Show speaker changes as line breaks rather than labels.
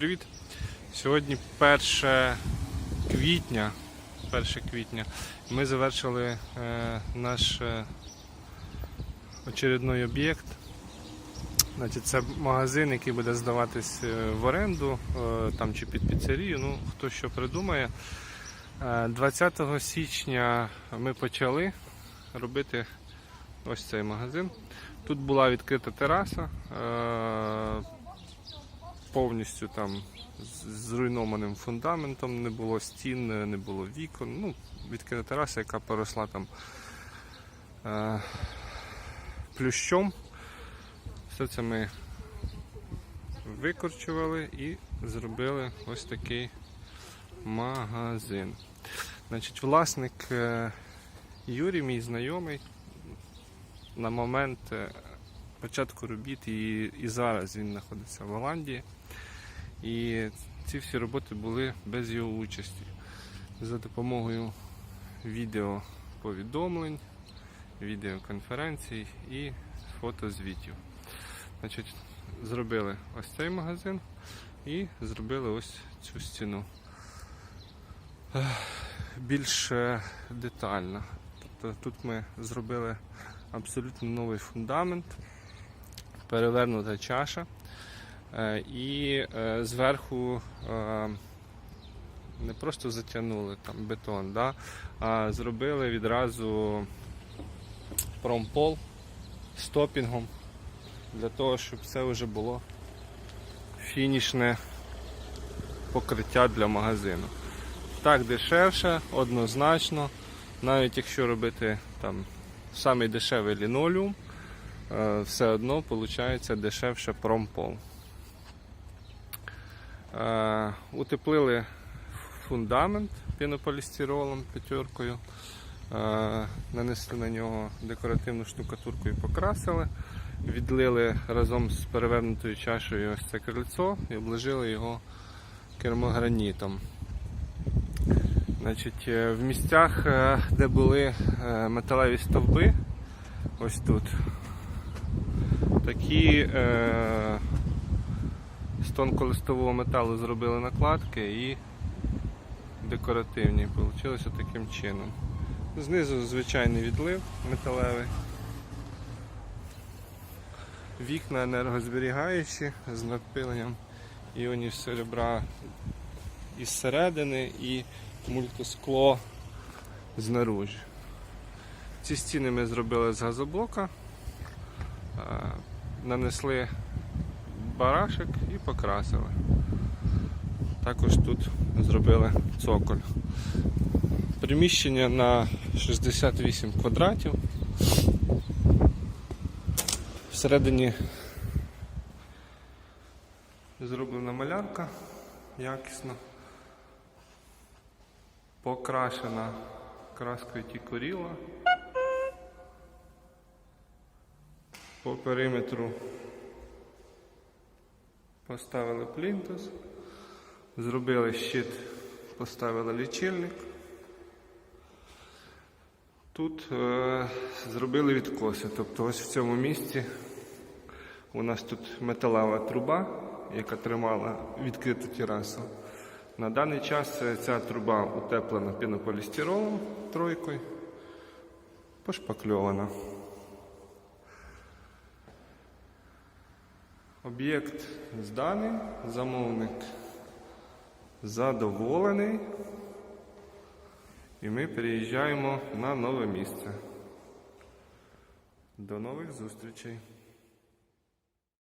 привіт! Сьогодні 1 квітня. 1 квітня. Ми завершили е, наш е, очередний об'єкт. Це магазин, який буде здаватись е, в оренду там чи під піцерію. Ну, хто що придумає. Е, 20 січня ми почали робити ось цей магазин. Тут була відкрита тераса. Повністю там зруйнованим фундаментом, не було стін, не було вікон. Ну, відкрита тераса, яка поросла там е, плющом. Все це ми викорчували і зробили ось такий магазин. Значить, власник е, Юрій, мій знайомий, на момент е, початку робіт і, і зараз він знаходиться в Голландії. І ці всі роботи були без його участі. За допомогою відеоповідомлень, відеоконференцій і фотозвітів. Значить, зробили ось цей магазин і зробили ось цю стіну. Більш е, детально. Тобто тут ми зробили абсолютно новий фундамент, перевернута чаша. Е, І е, зверху е, не просто затягнули там бетон, да, а зробили відразу промпол з топінгом для того, щоб це вже було фінішне покриття для магазину. Так дешевше, однозначно, навіть якщо робити там самий дешевий лінолеум, е, все одно виходить дешевше промпол. Е, Утеплили фундамент пінополістиролом п'ятеркою, е, нанесли на нього декоративну штукатурку і покрасили, відлили разом з перевернутою чашею ось це крильцо і обложили його кермогранітом. Значить, е, в місцях, е, де були е, металеві стовби, ось тут, такі е, з тонколистового металу зробили накладки і декоративні. Получилося таким чином. Знизу звичайний відлив металевий. Вікна енергозберігаючі з надпиленням іонів серебра із середини і мультискло знаружі. Ці стіни ми зробили з газоблока, е, нанесли барашек і покрасили. Також тут зробили цоколь. Приміщення на 68 квадратів. Всередині зроблена малярка якісно. Покрашена краскою тікоріла. По периметру Поставили плінтус, зробили щит, поставили лічильник. Тут е, зробили відкоси. Тобто ось в цьому місці у нас тут металева труба, яка тримала відкриту терасу. На даний час е, ця труба утеплена пінополістиролом тройкою, пошпакльована. Об'єкт зданий, замовник задоволений. І ми переїжджаємо на нове місце. До нових зустрічей!